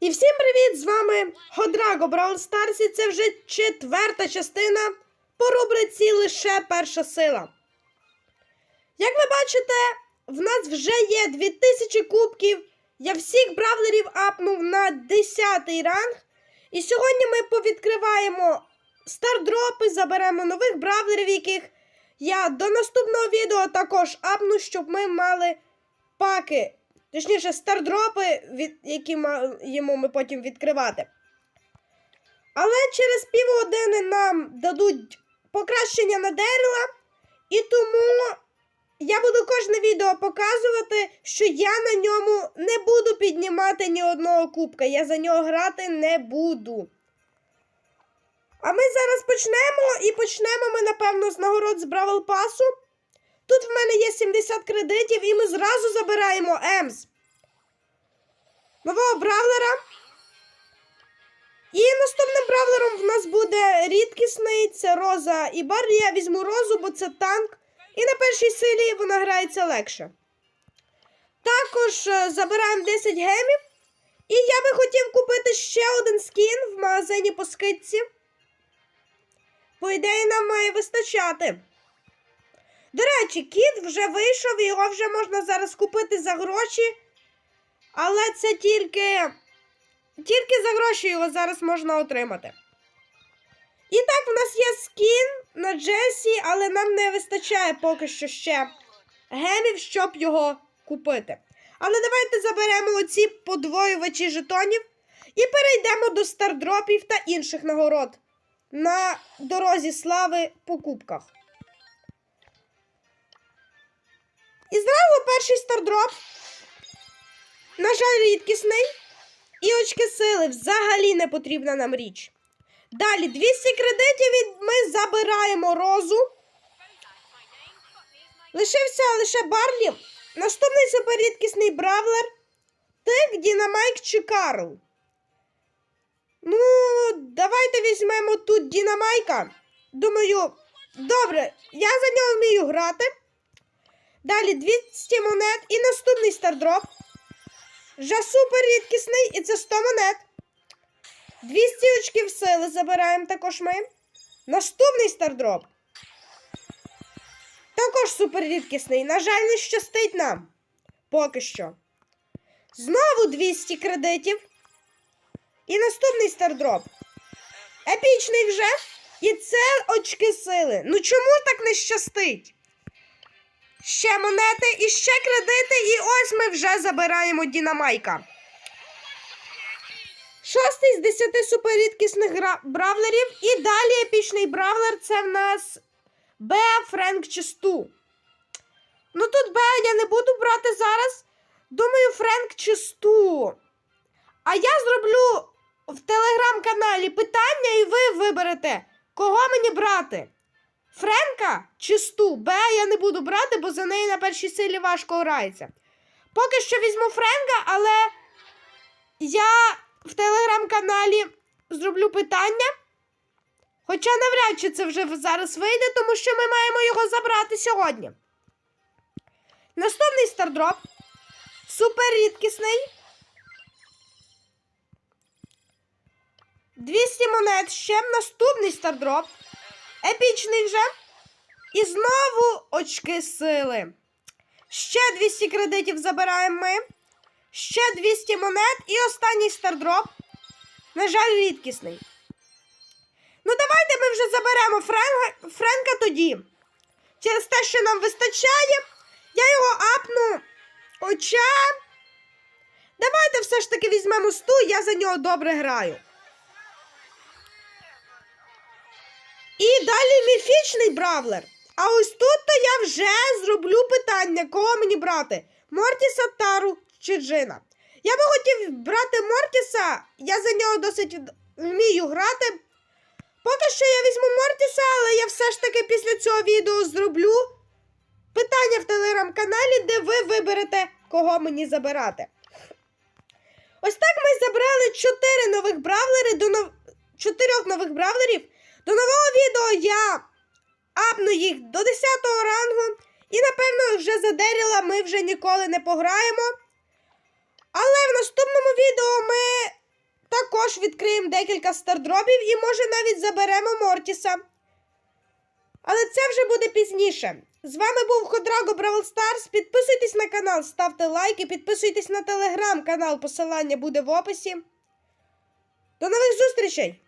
І всім привіт! З вами Годраго Браун Старс, і це вже четверта частина по рубриці лише перша сила. Як ви бачите, в нас вже є 2000 кубків. Я всіх бравлерів апнув на 10 ранг. І сьогодні ми повідкриваємо стардропи, заберемо нових бравлерів, яких я до наступного відео також апну, щоб ми мали паки. Точніше, стардропи, від, які маємо ми потім відкривати. Але через півгодини нам дадуть покращення на дерева, і тому я буду кожне відео показувати, що я на ньому не буду піднімати ні одного кубка. Я за нього грати не буду. А ми зараз почнемо і почнемо ми, напевно, з нагород з Бравл Пасу. Тут в мене є 70 кредитів, і ми зразу забираємо Емс. Нового бравлера. І наступним бравлером в нас буде рідкісний, це Роза і Бар. Я візьму розу, бо це танк. І на першій силі вона грається легше. Також е, забираємо 10 гемів. І я би хотів купити ще один скін в магазині по скидці. По ідеї, нам має вистачати. До речі, кіт вже вийшов, його вже можна зараз купити за гроші. Але це тільки. Тільки за гроші його зараз можна отримати. І так, в нас є скін на Джесі, але нам не вистачає поки що ще гемів, щоб його купити. Але давайте заберемо оці подвоювачі жетонів і перейдемо до стардропів та інших нагород на дорозі слави покупках. І зразу перший стардроп. На жаль, рідкісний. І очки сили взагалі не потрібна нам річ. Далі 200 кредитів ми забираємо розу. Лишився лише Барлі. Наступний суперрідкісний бравлер. Тик, Дінамайк чи Карл. Ну, давайте візьмемо тут Дінамайка. Думаю, добре, я за нього вмію грати. Далі 200 монет і наступний стардроп. Вже супер рідкісний, і це 100 монет. 200 очків сили забираємо також ми. Наступний стардроп. Також супер рідкісний. На жаль, не щастить нам. Поки що. Знову 200 кредитів. І наступний стардроп. Епічний вже. І це очки сили. Ну чому так не щастить? Ще монети і ще кредити, і ось ми вже забираємо Дінамайка. Шостий з десяти суперрідкісних бравлерів. І далі епічний бравлер це в нас Б. Френк Чисту. Ну тут Б я не буду брати зараз. Думаю, Френк Чисту. А я зроблю в телеграм-каналі питання, і ви виберете, кого мені брати. Френка чи Сту? Б я не буду брати, бо за неї на першій силі важко грається. Поки що візьму Френка, але я в телеграм-каналі зроблю питання. Хоча навряд чи це вже зараз вийде, тому що ми маємо його забрати сьогодні. Наступний стардроп. Супер рідкісний. 200 монет ще. Наступний стардроп. Епічний вже. І знову очки сили. Ще 200 кредитів забираємо ми. Ще 200 монет і останній стардроп. На жаль, рідкісний. Ну, давайте ми вже заберемо Френка, Френка тоді. Через те, що нам вистачає, я його апну оча. Давайте все ж таки візьмемо сту, я за нього добре граю. І далі міфічний бравлер. А ось тут то я вже зроблю питання, кого мені брати: Мортіса, Тару чи Джина. Я би хотів брати Мортіса, я за нього досить вмію грати. Поки що я візьму Мортіса, але я все ж таки після цього відео зроблю питання в телеграм-каналі, де ви виберете, кого мені забирати. Ось так ми забрали 4 нових бравлери до нов... 4 нових бравлерів. До нового відео я апну їх до 10 рангу. І, напевно, вже за Деріла ми вже ніколи не пограємо. Але в наступному відео ми також відкриємо декілька стардропів і може навіть заберемо Мортіса. Але це вже буде пізніше. З вами був Ходраго Бравл Старс. Підписуйтесь на канал, ставте лайки, підписуйтесь на телеграм-канал, посилання буде в описі. До нових зустрічей!